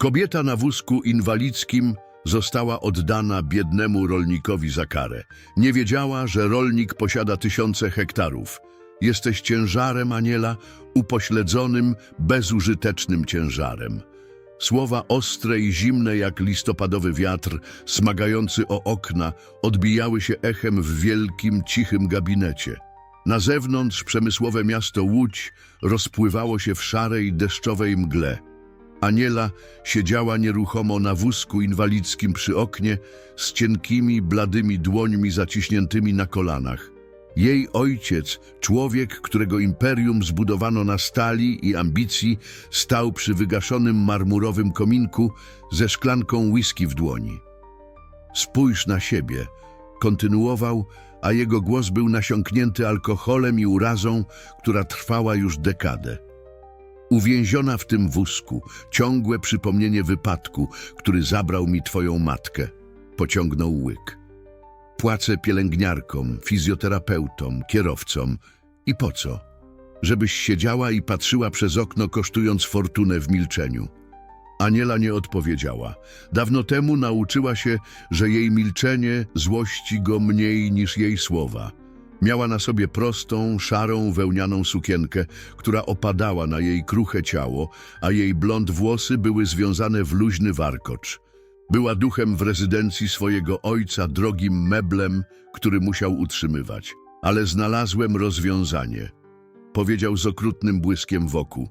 Kobieta na wózku inwalidzkim została oddana biednemu rolnikowi za karę. Nie wiedziała, że rolnik posiada tysiące hektarów. Jesteś ciężarem, Aniela, upośledzonym, bezużytecznym ciężarem. Słowa ostre i zimne jak listopadowy wiatr, smagający o okna, odbijały się echem w wielkim, cichym gabinecie. Na zewnątrz przemysłowe miasto Łódź rozpływało się w szarej, deszczowej mgle. Aniela siedziała nieruchomo na wózku inwalidzkim przy oknie z cienkimi, bladymi dłońmi zaciśniętymi na kolanach. Jej ojciec, człowiek, którego imperium zbudowano na stali i ambicji, stał przy wygaszonym marmurowym kominku ze szklanką whisky w dłoni. Spójrz na siebie, kontynuował, a jego głos był nasiąknięty alkoholem i urazą, która trwała już dekadę. Uwięziona w tym wózku, ciągłe przypomnienie wypadku, który zabrał mi twoją matkę. Pociągnął łyk. Płacę pielęgniarkom, fizjoterapeutom, kierowcom. I po co? Żebyś siedziała i patrzyła przez okno, kosztując fortunę w milczeniu. Aniela nie odpowiedziała. Dawno temu nauczyła się, że jej milczenie złości go mniej niż jej słowa. Miała na sobie prostą, szarą, wełnianą sukienkę, która opadała na jej kruche ciało, a jej blond włosy były związane w luźny warkocz. Była duchem w rezydencji swojego ojca, drogim meblem, który musiał utrzymywać. Ale znalazłem rozwiązanie. Powiedział z okrutnym błyskiem wokół.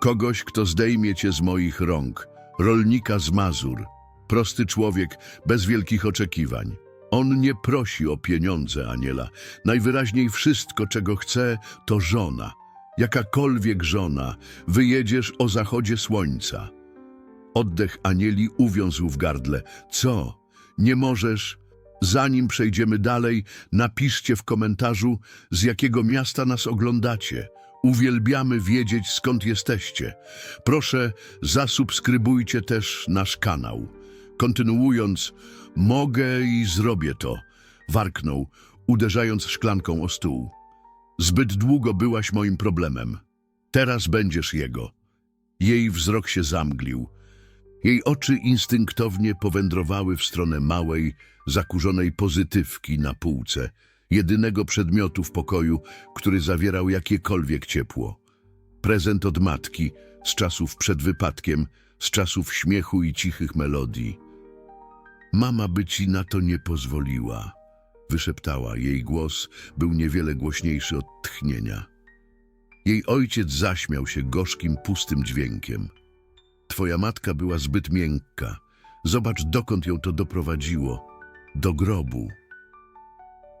Kogoś, kto zdejmie cię z moich rąk. Rolnika z Mazur. Prosty człowiek, bez wielkich oczekiwań. On nie prosi o pieniądze, Aniela. Najwyraźniej wszystko, czego chce, to żona. Jakakolwiek żona. Wyjedziesz o zachodzie słońca. Oddech Anieli uwiązł w gardle. Co? Nie możesz? Zanim przejdziemy dalej, napiszcie w komentarzu, z jakiego miasta nas oglądacie. Uwielbiamy wiedzieć, skąd jesteście. Proszę, zasubskrybujcie też nasz kanał. Kontynuując, mogę i zrobię to, warknął, uderzając szklanką o stół. Zbyt długo byłaś moim problemem. Teraz będziesz jego. Jej wzrok się zamglił. Jej oczy instynktownie powędrowały w stronę małej, zakurzonej pozytywki na półce, jedynego przedmiotu w pokoju, który zawierał jakiekolwiek ciepło. Prezent od matki, z czasów przed wypadkiem, z czasów śmiechu i cichych melodii. Mama by ci na to nie pozwoliła, wyszeptała. Jej głos był niewiele głośniejszy od tchnienia. Jej ojciec zaśmiał się gorzkim, pustym dźwiękiem. Twoja matka była zbyt miękka. Zobacz, dokąd ją to doprowadziło. Do grobu.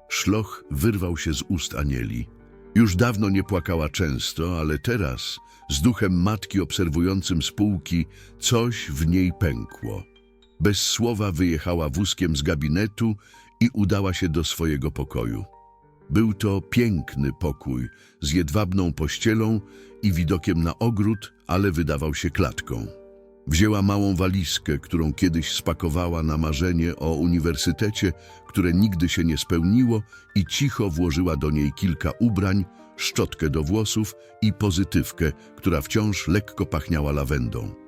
Szloch wyrwał się z ust Anieli. Już dawno nie płakała często, ale teraz, z duchem matki obserwującym spółki, coś w niej pękło. Bez słowa wyjechała wózkiem z gabinetu i udała się do swojego pokoju. Był to piękny pokój z jedwabną pościelą i widokiem na ogród, ale wydawał się klatką. Wzięła małą walizkę, którą kiedyś spakowała na marzenie o uniwersytecie, które nigdy się nie spełniło i cicho włożyła do niej kilka ubrań, szczotkę do włosów i pozytywkę, która wciąż lekko pachniała lawendą.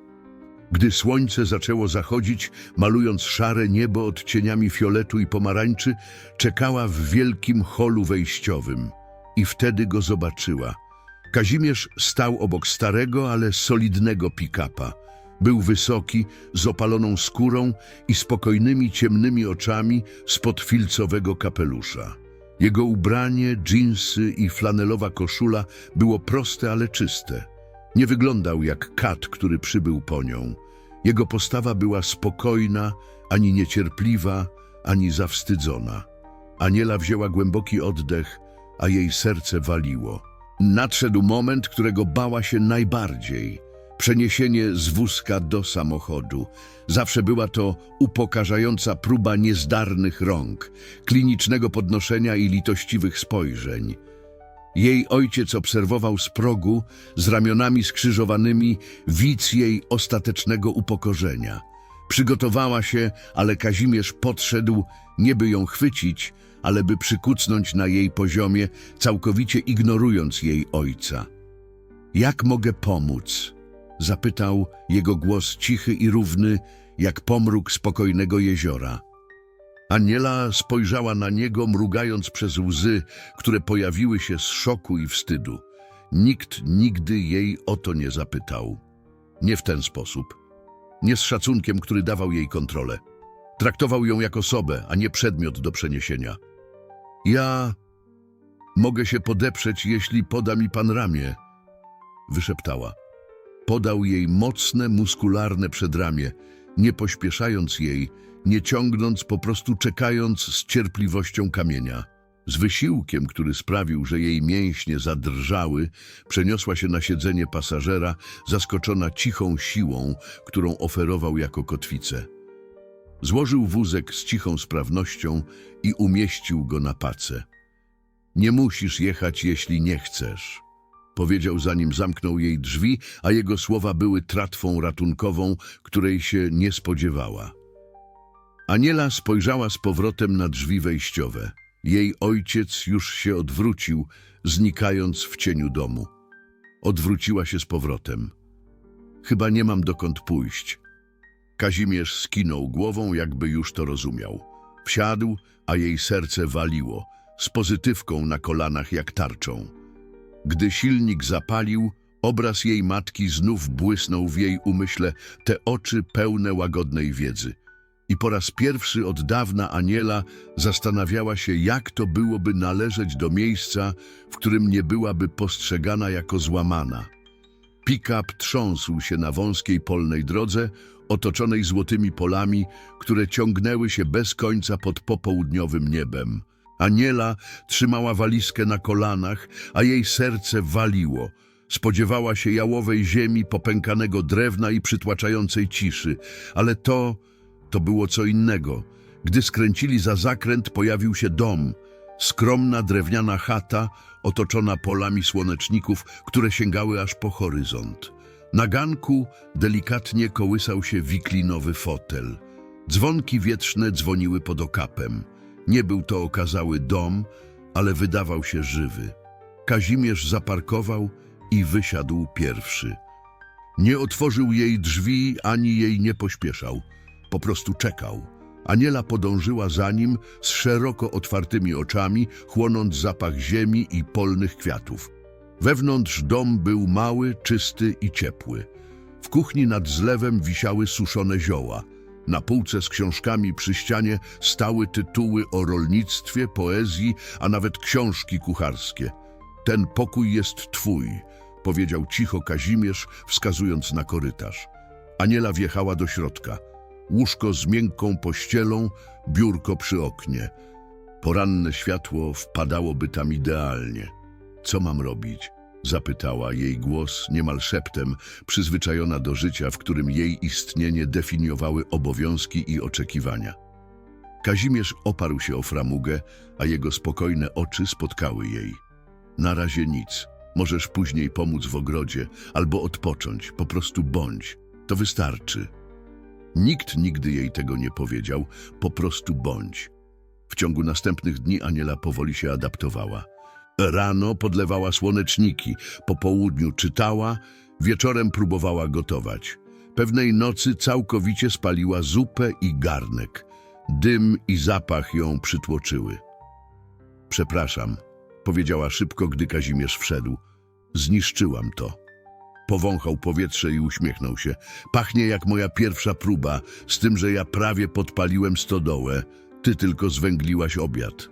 Gdy słońce zaczęło zachodzić, malując szare niebo odcieniami fioletu i pomarańczy, czekała w wielkim holu wejściowym. I wtedy go zobaczyła. Kazimierz stał obok starego, ale solidnego pick-upa. Był wysoki, z opaloną skórą i spokojnymi, ciemnymi oczami spod filcowego kapelusza. Jego ubranie, dżinsy i flanelowa koszula było proste, ale czyste. Nie wyglądał jak kat, który przybył po nią. Jego postawa była spokojna, ani niecierpliwa, ani zawstydzona. Aniela wzięła głęboki oddech, a jej serce waliło. Nadszedł moment, którego bała się najbardziej. Przeniesienie z wózka do samochodu. Zawsze była to upokarzająca próba niezdarnych rąk, klinicznego podnoszenia i litościwych spojrzeń. Jej ojciec obserwował z progu, z ramionami skrzyżowanymi, widz jej ostatecznego upokorzenia. Przygotowała się, ale Kazimierz podszedł, nie by ją chwycić, ale by przykucnąć na jej poziomie, całkowicie ignorując jej ojca. Jak mogę pomóc? Zapytał jego głos cichy i równy, jak pomruk spokojnego jeziora. Aniela spojrzała na niego, mrugając przez łzy, które pojawiły się z szoku i wstydu. Nikt nigdy jej o to nie zapytał. Nie w ten sposób. Nie z szacunkiem, który dawał jej kontrolę. Traktował ją jak osobę, a nie przedmiot do przeniesienia. Ja mogę się podeprzeć, jeśli poda mi pan ramię, wyszeptała. Podał jej mocne, muskularne przedramię, nie pośpieszając jej, nie ciągnąc, po prostu czekając z cierpliwością kamienia. Z wysiłkiem, który sprawił, że jej mięśnie zadrżały, przeniosła się na siedzenie pasażera, zaskoczona cichą siłą, którą oferował jako kotwicę. Złożył wózek z cichą sprawnością i umieścił go na pace. Nie musisz jechać, jeśli nie chcesz, powiedział zanim zamknął jej drzwi, a jego słowa były tratwą ratunkową, której się nie spodziewała. Aniela spojrzała z powrotem na drzwi wejściowe. Jej ojciec już się odwrócił, znikając w cieniu domu. Odwróciła się z powrotem. Chyba nie mam dokąd pójść. Kazimierz skinął głową, jakby już to rozumiał. Wsiadł, a jej serce waliło, z pozytywką na kolanach jak tarczą. Gdy silnik zapalił, obraz jej matki znów błysnął w jej umyśle te oczy pełne łagodnej wiedzy. I po raz pierwszy od dawna Aniela zastanawiała się, jak to byłoby należeć do miejsca, w którym nie byłaby postrzegana jako złamana. Pick-up trząsł się na wąskiej polnej drodze, otoczonej złotymi polami, które ciągnęły się bez końca pod popołudniowym niebem. Aniela trzymała walizkę na kolanach, a jej serce waliło. Spodziewała się jałowej ziemi, popękanego drewna i przytłaczającej ciszy, ale to, to było co innego. Gdy skręcili za zakręt, pojawił się dom. Skromna drewniana chata, otoczona polami słoneczników, które sięgały aż po horyzont. Na ganku delikatnie kołysał się wiklinowy fotel. Dzwonki wietrzne dzwoniły pod okapem. Nie był to okazały dom, ale wydawał się żywy. Kazimierz zaparkował i wysiadł pierwszy. Nie otworzył jej drzwi, ani jej nie pośpieszał. Po prostu czekał. Aniela podążyła za nim z szeroko otwartymi oczami, chłonąc zapach ziemi i polnych kwiatów. Wewnątrz dom był mały, czysty i ciepły. W kuchni nad zlewem wisiały suszone zioła. Na półce z książkami przy ścianie stały tytuły o rolnictwie, poezji, a nawet książki kucharskie. Ten pokój jest twój, powiedział cicho Kazimierz, wskazując na korytarz. Aniela wjechała do środka. Łóżko z miękką pościelą, biurko przy oknie. Poranne światło wpadałoby tam idealnie. Co mam robić? Zapytała jej głos niemal szeptem, przyzwyczajona do życia, w którym jej istnienie definiowały obowiązki i oczekiwania. Kazimierz oparł się o framugę, a jego spokojne oczy spotkały jej. Na razie nic. Możesz później pomóc w ogrodzie albo odpocząć, po prostu bądź. To wystarczy. Nikt nigdy jej tego nie powiedział, po prostu bądź. W ciągu następnych dni Aniela powoli się adaptowała. Rano podlewała słoneczniki, po południu czytała, wieczorem próbowała gotować. Pewnej nocy całkowicie spaliła zupę i garnek. Dym i zapach ją przytłoczyły. Przepraszam, powiedziała szybko, gdy Kazimierz wszedł. Zniszczyłam to. Powąchał powietrze i uśmiechnął się. Pachnie jak moja pierwsza próba, z tym, że ja prawie podpaliłem stodołę. Ty tylko zwęgliłaś obiad.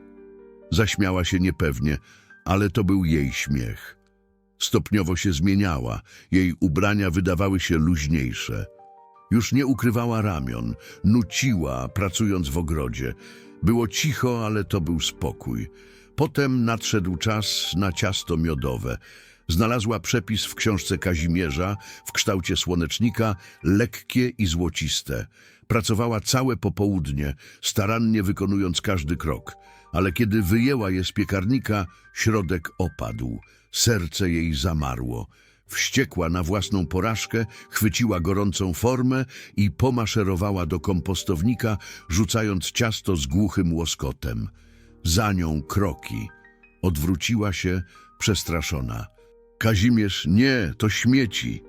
Zaśmiała się niepewnie, ale to był jej śmiech. Stopniowo się zmieniała, jej ubrania wydawały się luźniejsze. Już nie ukrywała ramion, nuciła, pracując w ogrodzie. Było cicho, ale to był spokój. Potem nadszedł czas na ciasto miodowe. Znalazła przepis w książce Kazimierza w kształcie słonecznika, lekkie i złociste. Pracowała całe popołudnie, starannie wykonując każdy krok, ale kiedy wyjęła je z piekarnika, środek opadł. Serce jej zamarło. Wściekła na własną porażkę, chwyciła gorącą formę i pomaszerowała do kompostownika, rzucając ciasto z głuchym łoskotem. Za nią kroki. Odwróciła się, przestraszona. Kazimierz, nie, to śmieci.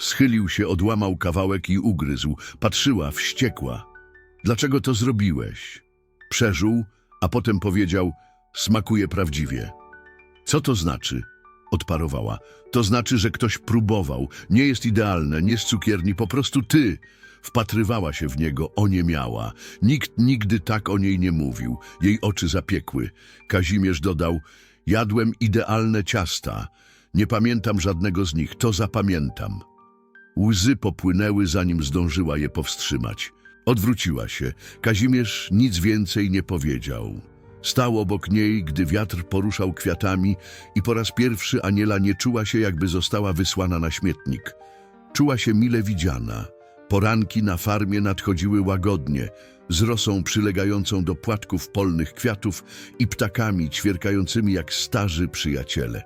Schylił się, odłamał kawałek i ugryzł. Patrzyła, wściekła. Dlaczego to zrobiłeś? Przeżył, a potem powiedział, smakuje prawdziwie. Co to znaczy? Odparowała. To znaczy, że ktoś próbował. Nie jest idealne, nie z cukierni, po prostu ty. Wpatrywała się w niego, oniemiała. Nikt nigdy tak o niej nie mówił. Jej oczy zapiekły. Kazimierz dodał, jadłem idealne ciasta. Nie pamiętam żadnego z nich, to zapamiętam. Łzy popłynęły, zanim zdążyła je powstrzymać. Odwróciła się. Kazimierz nic więcej nie powiedział. Stał obok niej, gdy wiatr poruszał kwiatami i po raz pierwszy Aniela nie czuła się, jakby została wysłana na śmietnik. Czuła się mile widziana. Poranki na farmie nadchodziły łagodnie, z rosą przylegającą do płatków polnych kwiatów i ptakami ćwierkającymi jak starzy przyjaciele.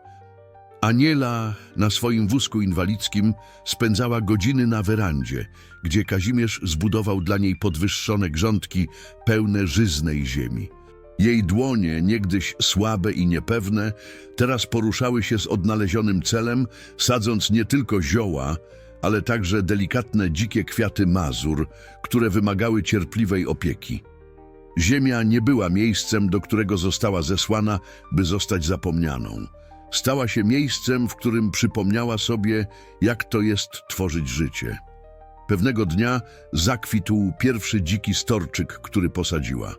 Aniela na swoim wózku inwalidzkim spędzała godziny na werandzie, gdzie Kazimierz zbudował dla niej podwyższone grządki pełne żyznej ziemi. Jej dłonie, niegdyś słabe i niepewne, teraz poruszały się z odnalezionym celem, sadząc nie tylko zioła, ale także delikatne dzikie kwiaty mazur, które wymagały cierpliwej opieki. Ziemia nie była miejscem, do którego została zesłana, by zostać zapomnianą. Stała się miejscem, w którym przypomniała sobie, jak to jest tworzyć życie. Pewnego dnia zakwitł pierwszy dziki storczyk, który posadziła.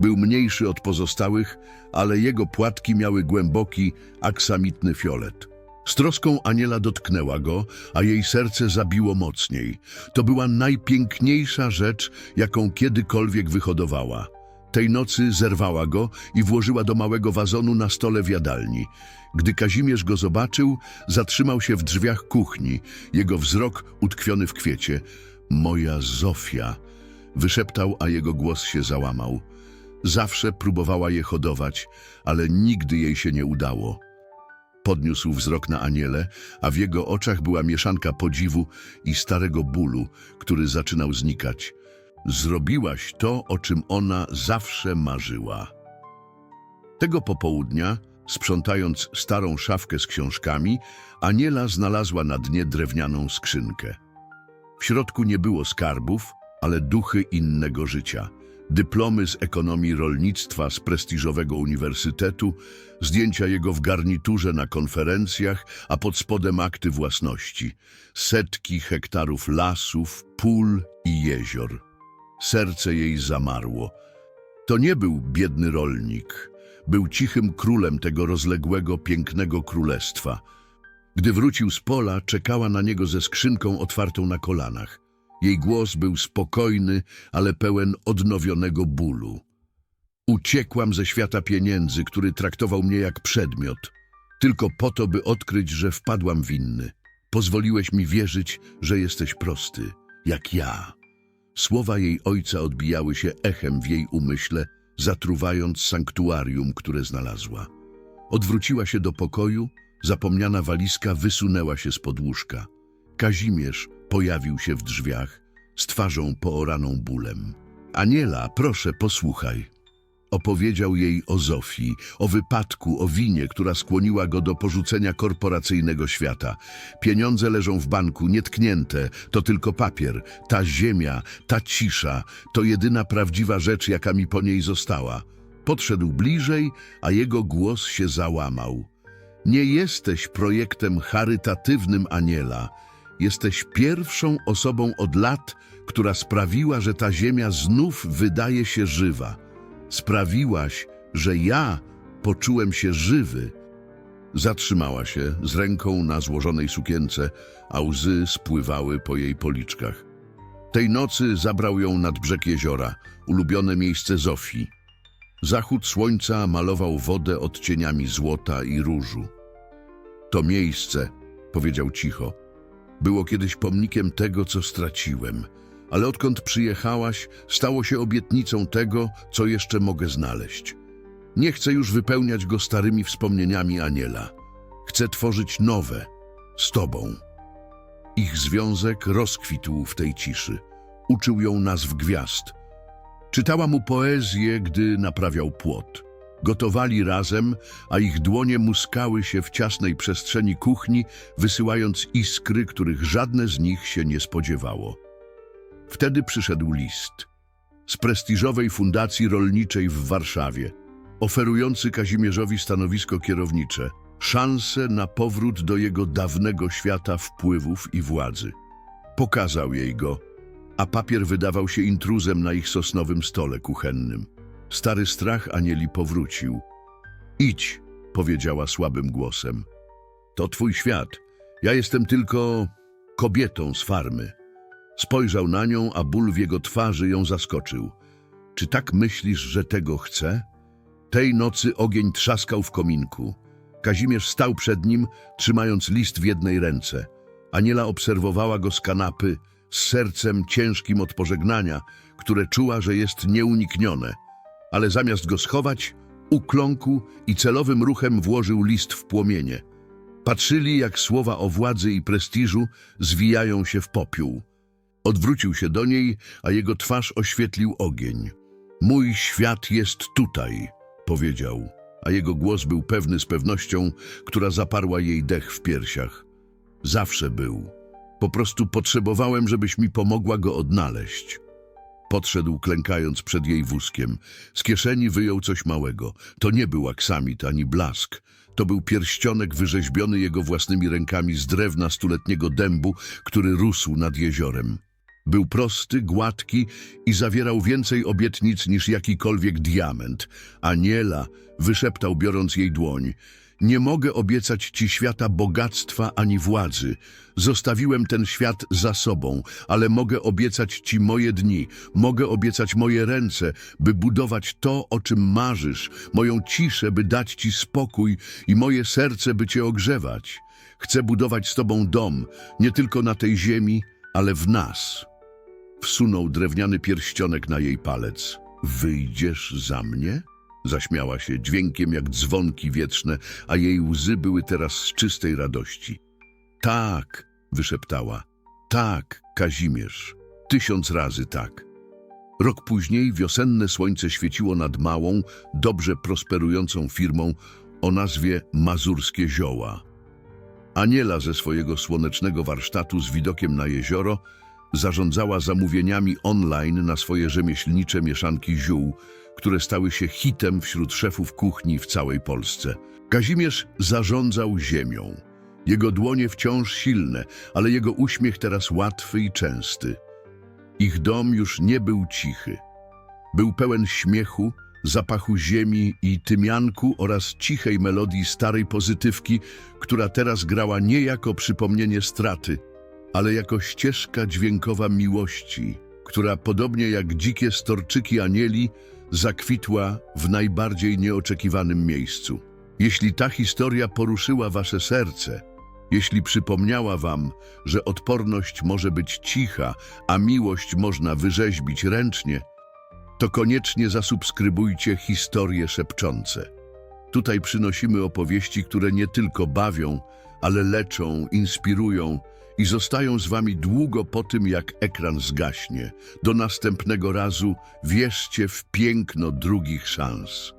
Był mniejszy od pozostałych, ale jego płatki miały głęboki, aksamitny fiolet. Z troską Aniela dotknęła go, a jej serce zabiło mocniej. To była najpiękniejsza rzecz, jaką kiedykolwiek wyhodowała. Tej nocy zerwała go i włożyła do małego wazonu na stole w jadalni. Gdy Kazimierz go zobaczył, zatrzymał się w drzwiach kuchni, jego wzrok utkwiony w kwiecie. Moja Zofia, wyszeptał, a jego głos się załamał. Zawsze próbowała je hodować, ale nigdy jej się nie udało. Podniósł wzrok na Anielę, a w jego oczach była mieszanka podziwu i starego bólu, który zaczynał znikać. Zrobiłaś to, o czym ona zawsze marzyła. Tego popołudnia, sprzątając starą szafkę z książkami, Aniela znalazła na dnie drewnianą skrzynkę. W środku nie było skarbów, ale duchy innego życia. Dyplomy z ekonomii rolnictwa z prestiżowego uniwersytetu, zdjęcia jego w garniturze na konferencjach, a pod spodem akty własności. Setki hektarów lasów, pól i jezior. Serce jej zamarło. To nie był biedny rolnik. Był cichym królem tego rozległego, pięknego królestwa. Gdy wrócił z pola, czekała na niego ze skrzynką otwartą na kolanach. Jej głos był spokojny, ale pełen odnowionego bólu. Uciekłam ze świata pieniędzy, który traktował mnie jak przedmiot, tylko po to, by odkryć, że wpadłam winny. Pozwoliłeś mi wierzyć, że jesteś prosty, jak ja. Słowa jej ojca odbijały się echem w jej umyśle, zatruwając sanktuarium, które znalazła. Odwróciła się do pokoju, zapomniana walizka wysunęła się z łóżka. Kazimierz pojawił się w drzwiach, z twarzą pooraną bólem. Aniela, proszę, posłuchaj. Opowiedział jej o Zofii, o wypadku, o winie, która skłoniła go do porzucenia korporacyjnego świata. Pieniądze leżą w banku, nietknięte, to tylko papier. Ta ziemia, ta cisza, to jedyna prawdziwa rzecz, jaka mi po niej została. Podszedł bliżej, a jego głos się załamał. Nie jesteś projektem charytatywnym Aniela. Jesteś pierwszą osobą od lat, która sprawiła, że ta ziemia znów wydaje się żywa. Sprawiłaś, że ja poczułem się żywy. Zatrzymała się z ręką na złożonej sukience, a łzy spływały po jej policzkach. Tej nocy zabrał ją nad brzeg jeziora, ulubione miejsce Zofii. Zachód słońca malował wodę odcieniami złota i różu. To miejsce, powiedział cicho, było kiedyś pomnikiem tego, co straciłem, ale odkąd przyjechałaś, stało się obietnicą tego, co jeszcze mogę znaleźć. Nie chcę już wypełniać go starymi wspomnieniami Aniela. Chcę tworzyć nowe, z tobą. Ich związek rozkwitł w tej ciszy. Uczył ją nazw gwiazd. Czytała mu poezję, gdy naprawiał płot. Gotowali razem, a ich dłonie muskały się w ciasnej przestrzeni kuchni, wysyłając iskry, których żadne z nich się nie spodziewało. Wtedy przyszedł list z prestiżowej fundacji rolniczej w Warszawie, oferujący Kazimierzowi stanowisko kierownicze, szansę na powrót do jego dawnego świata wpływów i władzy. Pokazał jej go, a papier wydawał się intruzem na ich sosnowym stole kuchennym. Stary strach Anieli powrócił. Idź, powiedziała słabym głosem. To twój świat. Ja jestem tylko kobietą z farmy. Spojrzał na nią, a ból w jego twarzy ją zaskoczył. Czy tak myślisz, że tego chcę? Tej nocy ogień trzaskał w kominku. Kazimierz stał przed nim, trzymając list w jednej ręce. Aniela obserwowała go z kanapy, z sercem ciężkim od pożegnania, które czuła, że jest nieuniknione. Ale zamiast go schować, ukląkł i celowym ruchem włożył list w płomienie. Patrzyli, jak słowa o władzy i prestiżu zwijają się w popiół. Odwrócił się do niej, a jego twarz oświetlił ogień. Mój świat jest tutaj, powiedział, a jego głos był pewny z pewnością, która zaparła jej dech w piersiach. Zawsze był. Po prostu potrzebowałem, żebyś mi pomogła go odnaleźć. Podszedł klękając przed jej wózkiem. Z kieszeni wyjął coś małego. To nie był aksamit ani blask. To był pierścionek wyrzeźbiony jego własnymi rękami z drewna stuletniego dębu, który rósł nad jeziorem. Był prosty, gładki i zawierał więcej obietnic niż jakikolwiek diament. Aniela wyszeptał, biorąc jej dłoń. Nie mogę obiecać ci świata bogactwa ani władzy. Zostawiłem ten świat za sobą, ale mogę obiecać ci moje dni, mogę obiecać moje ręce, by budować to, o czym marzysz, moją ciszę, by dać ci spokój i moje serce, by cię ogrzewać. Chcę budować z tobą dom, nie tylko na tej ziemi, ale w nas. Wsunął drewniany pierścionek na jej palec. Wyjdziesz za mnie? Zaśmiała się dźwiękiem jak dzwonki wietrzne, a jej łzy były teraz z czystej radości. Tak, wyszeptała. Tak, Kazimierz. Tysiąc razy tak. Rok później wiosenne słońce świeciło nad małą, dobrze prosperującą firmą o nazwie Mazurskie Zioła. Aniela ze swojego słonecznego warsztatu z widokiem na jezioro zarządzała zamówieniami online na swoje rzemieślnicze mieszanki ziół, które stały się hitem wśród szefów kuchni w całej Polsce. Kazimierz zarządzał ziemią. Jego dłonie wciąż silne, ale jego uśmiech teraz łatwy i częsty. Ich dom już nie był cichy. Był pełen śmiechu, zapachu ziemi i tymianku oraz cichej melodii starej pozytywki, która teraz grała nie jako przypomnienie straty, ale jako ścieżka dźwiękowa miłości, która podobnie jak dzikie storczyki anieli zakwitła w najbardziej nieoczekiwanym miejscu. Jeśli ta historia poruszyła wasze serce, jeśli przypomniała wam, że odporność może być cicha, a miłość można wyrzeźbić ręcznie, to koniecznie zasubskrybujcie historie szepczące. Tutaj przynosimy opowieści, które nie tylko bawią, ale leczą, inspirują i zostają z wami długo po tym, jak ekran zgaśnie. Do następnego razu wierzcie w piękno drugich szans.